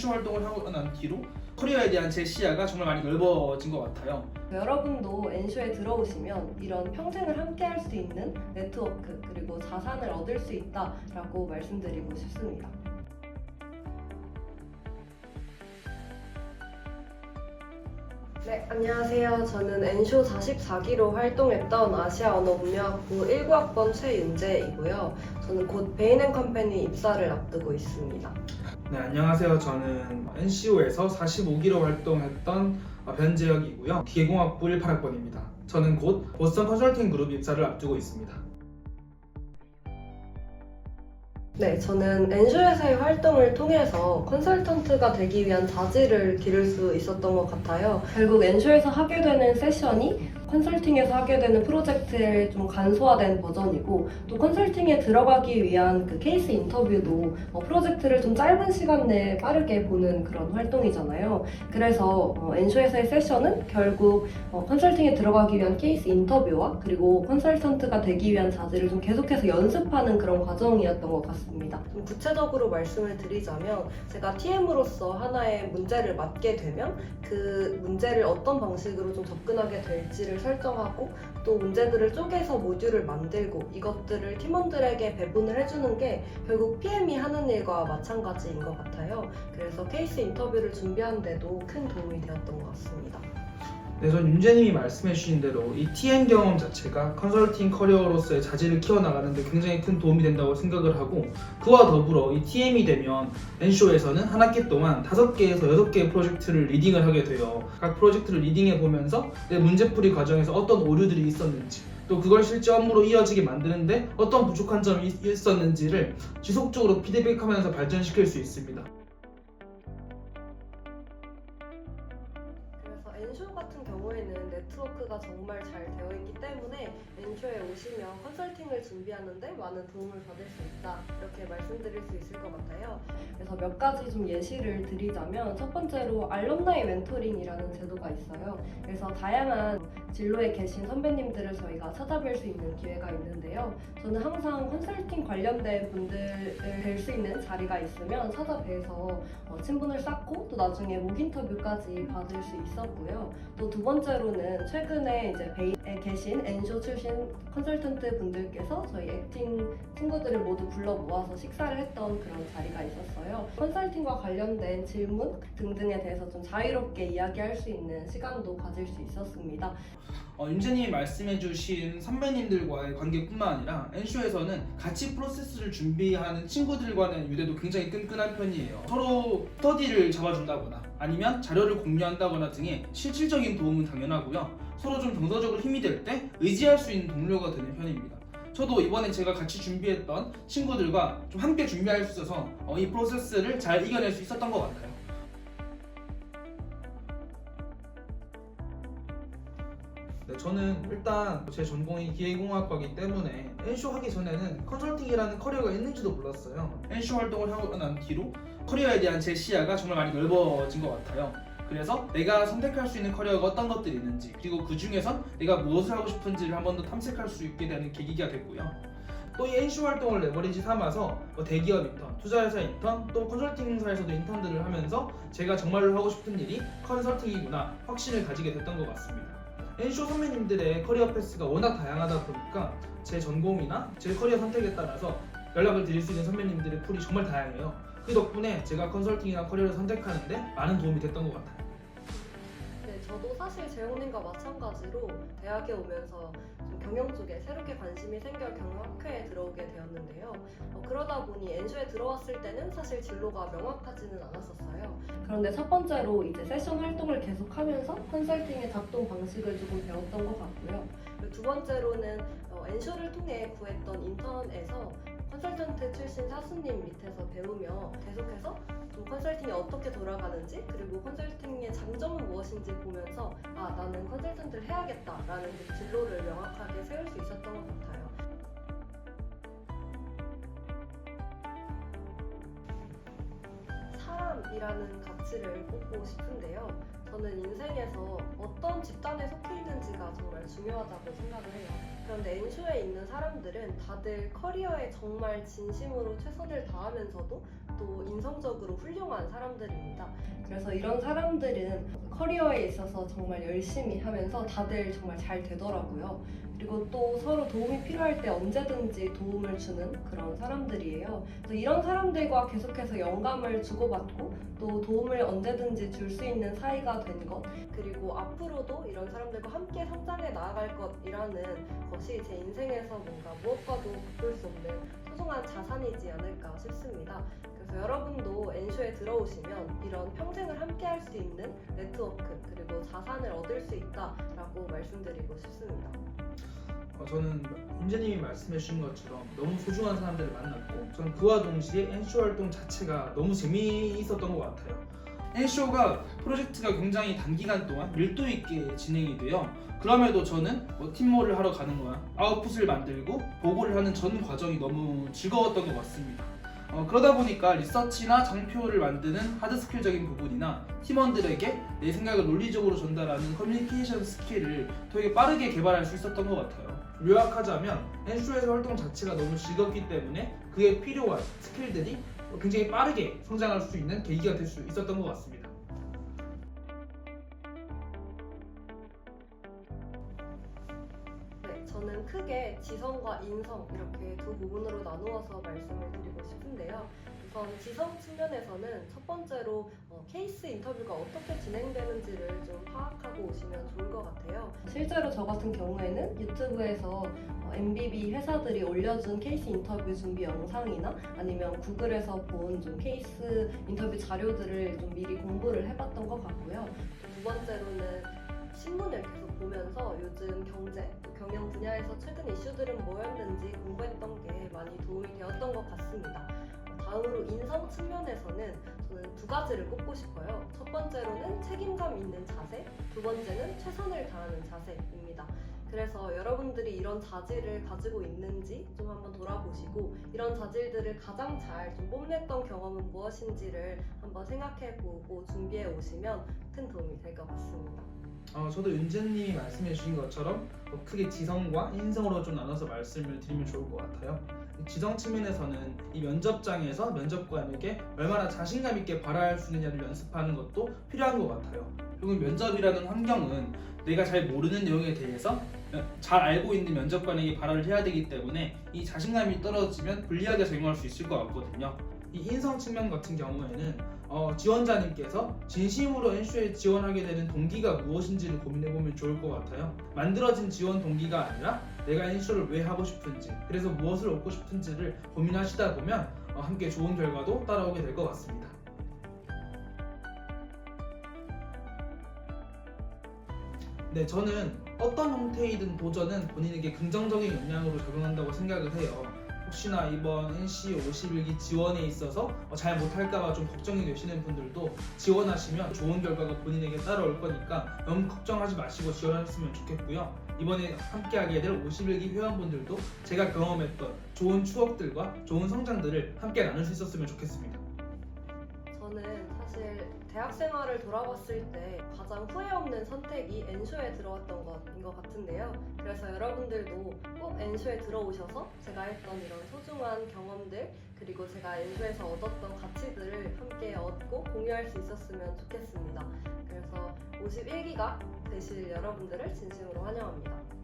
NC 활동을 하고 난 뒤로 커리어에 대한 제 시야가 정말 많이 넓어진 것 같아요. 여러분도 엔쇼에 들어오시면 이런 평생을 함께 할 수 있는 네트워크 그리고 자산을 얻을 수 있다라고 말씀드리고 싶습니다. 네, 안녕하세요. 저는 엔쇼 44기로 활동했던 아시아 언어문명학부 19학번 최윤재이고요. 저는 곧 베인앤컴퍼니 입사를 앞두고 있습니다. 네, 안녕하세요. 저는 NCO에서 45기로 활동했던 어, 변재혁이고요. 기계공학부 18학번입니다. 저는 곧 보스턴 컨설팅 그룹 입사를 앞두고 있습니다. 네, 저는 엔쇼에서의 활동을 통해서 컨설턴트가 되기 위한 자질을 기를 수 있었던 것 같아요. 결국 엔쇼에서 하게 되는 세션이 컨설팅에서 하게 되는 프로젝트의 좀 간소화된 버전이고 또 컨설팅에 들어가기 위한 그 케이스 인터뷰도 어, 프로젝트를 좀 짧은 시간 내에 빠르게 보는 그런 활동이잖아요. 그래서 어, 엔쇼에서의 세션은 결국 어, 컨설팅에 들어가기 위한 케이스 인터뷰와 그리고 컨설턴트가 되기 위한 자질을 좀 계속해서 연습하는 그런 과정이었던 것 같습니다. 좀 구체적으로 말씀을 드리자면 제가 TM으로서 하나의 문제를 맡게 되면 그 문제를 어떤 방식으로 좀 접근하게 될지를 설정하고 또 문제들을 쪼개서 모듈을 만들고 이것들을 팀원들에게 배분을 해주는 게 결국 PM이 하는 일과 마찬가지인 것 같아요. 그래서 케이스 인터뷰를 준비하는데도 큰 도움이 되었던 것 같습니다. 네, 전 윤재님이 말씀해주신 대로 이 TM 경험 자체가 컨설팅 커리어로서의 자질을 키워나가는데 굉장히 큰 도움이 된다고 생각을 하고 그와 더불어 이 TM이 되면 엔쇼에서는 한 학기 동안 다섯 개에서 여섯 개의 프로젝트를 리딩을 하게 돼요. 각 프로젝트를 리딩해 보면서 내 문제풀이 과정에서 어떤 오류들이 있었는지 또 그걸 실제 업무로 이어지게 만드는데 어떤 부족한 점이 있- 있었는지를 지속적으로 피드백하면서 발전시킬 수 있습니다. 정말 잘 되어 엔쇼에 오시면 컨설팅을 준비하는데 많은 도움을 받을 수 있다 이렇게 말씀드릴 수 있을 것 같아요. 그래서 몇 가지 좀 예시를 드리자면 첫 번째로 알럼나이 멘토링이라는 제도가 있어요. 그래서 다양한 진로에 계신 선배님들을 저희가 찾아뵐 수 있는 기회가 있는데요. 저는 항상 컨설팅 관련된 분들을 뵐 수 있는 자리가 있으면 찾아뵈서 어, 친분을 쌓고 또 나중에 목 인터뷰까지 받을 수 있었고요. 또 두 번째로는 최근에 이제 베이에 계신 엔쇼 출신 컨설턴트 분들께서 저희 액팅 친구들을 모두 불러 모아서 식사를 했던 그런 자리가 있었어요. 컨설팅과 관련된 질문 등등에 대해서 좀 자유롭게 이야기할 수 있는 시간도 가질 수 있었습니다. 어, 윤재님이 말씀해주신 선배님들과의 관계뿐만 아니라 엔쇼에서는 같이 프로세스를 준비하는 친구들과의 유대도 굉장히 끈끈한 편이에요. 서로 스터디를 잡아준다거나 아니면 자료를 공유한다거나 등의 실질적인 도움은 당연하고요. 서로 좀 정서적으로 힘이 될 때 의지할 수 있는 동료가 되는 편입니다. 저도 이번에 제가 같이 준비했던 친구들과 좀 함께 준비할 수 있어서 어, 이 프로세스를 잘 이겨낼 수 있었던 것 같아요. 네, 저는 일단 제 전공이 기계공학과이기 때문에 엔쇼 하기 전에는 컨설팅이라는 커리어가 있는지도 몰랐어요. 엔쇼 활동을 하고 난 뒤로 커리어에 대한 제 시야가 정말 많이 넓어진 것 같아요. 그래서 내가 선택할 수 있는 커리어가 어떤 것들이 있는지 그리고 그 중에선 내가 무엇을 하고 싶은지를 한 번 더 탐색할 수 있게 되는 계기가 됐고요. 또 이 NC 활동을 레버리지 삼아서 뭐 대기업 인턴, 투자회사 인턴, 또 컨설팅사에서도 인턴들을 하면서 제가 정말로 하고 싶은 일이 컨설팅이구나 확신을 가지게 됐던 것 같습니다. NCO 선배님들의 커리어 패스가 워낙 다양하다 보니까 제 전공이나 제 커리어 선택에 따라서 연락을 드릴 수 있는 선배님들의 풀이 정말 다양해요. 그 덕분에 제가 컨설팅이나 커리어를 선택하는데 많은 도움이 됐던 것 같아요. 네, 저도 사실 재홍님과 마찬가지로 대학에 오면서 좀 경영 쪽에 새롭게 관심이 생겨 경영학회에 들어오게 되었는데요. 어, 그러다 보니 엔쇼에 들어왔을 때는 사실 진로가 명확하지는 않았었어요. 그런데 첫 번째로 이제 세션 활동을 계속하면서 컨설팅의 작동 방식을 조금 배웠던 것 같고요. 두 번째로는 어, 엔쇼를 통해 구했던 인턴에서 컨설턴트 출신 사수님 밑에서 배우며 계속해서 좀 컨설팅이 어떻게 돌아가는지 그리고 컨설팅의 장점은 무엇인지 보면서 아 나는 컨설턴트를 해야겠다라는 그 진로를 명확하게 세울 수 있었던 것 같아요. 사람이라는 가치를 꼽고 싶은데요. 저는 인생에서 어떤 집단에 속해 있는지가 정말 중요하다고 생각을 해요. 그런데 엔쇼에 있는 사람들은 다들 커리어에 정말 진심으로 최선을 다하면서도 또 인성적으로 훌륭한 사람들입니다. 그래서 이런 사람들은 커리어에 있어서 정말 열심히 하면서 다들 정말 잘 되더라고요. 그리고 또 서로 도움이 필요할 때 언제든지 도움을 주는 그런 사람들이에요. 그래서 이런 사람들과 계속해서 영감을 주고받고 또 도움을 언제든지 줄 수 있는 사이가 된 것, 그리고 앞으로도 이런 사람들과 함께 성장해 나아갈 것이라는 것이 제 인생에서 뭔가 무엇과도 바꿀 수 없는 소중한 자산이지 않을까 싶습니다. 그래서 여러분도 엔쇼에 들어오시면 이런 평생을 함께 할 수 있는 네트워크 그리고 자산을 얻을 수 있다라고 말씀드리고 싶습니다. 어, 저는 윤재님이 말씀해 주신 것처럼 너무 소중한 사람들을 만났고 저는 그와 동시에 엔쇼 활동 자체가 너무 재미있었던 것 같아요. 엔쇼가 프로젝트가 굉장히 단기간 동안 밀도 있게 진행이 돼요. 그럼에도 저는 뭐 팀모를 하러 가는 거야 아웃풋을 만들고 보고를 하는 전 과정이 너무 즐거웠던 것 같습니다. 어, 그러다 보니까 리서치나 장표를 만드는 하드스킬적인 부분이나 팀원들에게 내 생각을 논리적으로 전달하는 커뮤니케이션 스킬을 되게 빠르게 개발할 수 있었던 것 같아요. 요약하자면 엔쇼에서 활동 자체가 너무 즐겁기 때문에 그에 필요한 스킬들이 굉장히 빠르게 성장할 수 있는 계기가 될 수 있었던 것 같습니다. 네, 저는 크게 지성과 인성 이렇게 두 부분으로 나누어서 말씀을 드리고 싶은데요. 우선 지성 측면에서는 첫 번째로 어, 케이스 인터뷰가 어떻게 진행되는지를 좀 파악하고 오시면 좋을 것 같아요. 실제로 저 같은 경우에는 유튜브에서 어, MBB 회사들이 올려준 케이스 인터뷰 준비 영상이나 아니면 구글에서 본 좀 케이스 인터뷰 자료들을 좀 미리 공부를 해봤던 것 같고요. 두 번째로는 신문을 계속 보면서 요즘 경제, 경영 분야에서 최근 이슈들은 뭐였는지 공부했던 게 많이 도움이 되었던 것 같습니다. 다음으로 인성 측면에서는 저는 두 가지를 꼽고 싶어요. 첫 번째로는 책임감 있는 자세, 두 번째는 최선을 다하는 자세입니다. 그래서 여러분들이 이런 자질을 가지고 있는지 좀 한번 돌아보시고 이런 자질들을 가장 잘 좀 뽐냈던 경험은 무엇인지를 한번 생각해 보고 준비해 오시면 큰 도움이 될 것 같습니다. 어, 저도 윤재님이 말씀해 주신 것처럼 어, 크게 지성과 인성으로 좀 나눠서 말씀을 드리면 좋을 것 같아요. 지성 측면에서는 이 면접장에서 면접관에게 얼마나 자신감 있게 발화할 수 있느냐를 연습하는 것도 필요한 것 같아요. 그리고 면접이라는 환경은 내가 잘 모르는 내용에 대해서 잘 알고 있는 면접관에게 발화를 해야 되기 때문에 이 자신감이 떨어지면 불리하게 적용할 수 있을 것 같거든요. 이 인성 측면 같은 경우에는 어, 지원자님께서 진심으로 엔쇼에 지원하게 되는 동기가 무엇인지를 고민해보면 좋을 것 같아요. 만들어진 지원 동기가 아니라 내가 엔쇼를 왜 하고 싶은지, 그래서 무엇을 얻고 싶은지를 고민하시다 보면 어, 함께 좋은 결과도 따라오게 될 것 같습니다. 네, 저는 어떤 형태이든 도전은 본인에게 긍정적인 영향으로 작용한다고 생각을 해요. 혹시나 이번 NC 51기 지원에 있어서 어, 잘 못할까봐 좀 걱정이 되시는 분들도 지원하시면 좋은 결과가 본인에게 따라올 거니까 너무 걱정하지 마시고 지원하셨으면 좋겠고요. 이번에 함께하게 될 51기 회원분들도 제가 경험했던 좋은 추억들과 좋은 성장들을 함께 나눌 수 있었으면 좋겠습니다. 저는 사실 대학 생활을 돌아봤을 때 가장 후회 없는 선택이 엔쇼에 들어왔던 것인 것 같은데요. 그래서 여러분들도 꼭 엔쇼에 들어오셔서 제가 했던 이런 소중한 경험들 그리고 제가 엔쇼에서 얻었던 가치들을 함께 얻고 공유할 수 있었으면 좋겠습니다. 그래서 51기가 되실 여러분들을 진심으로 환영합니다.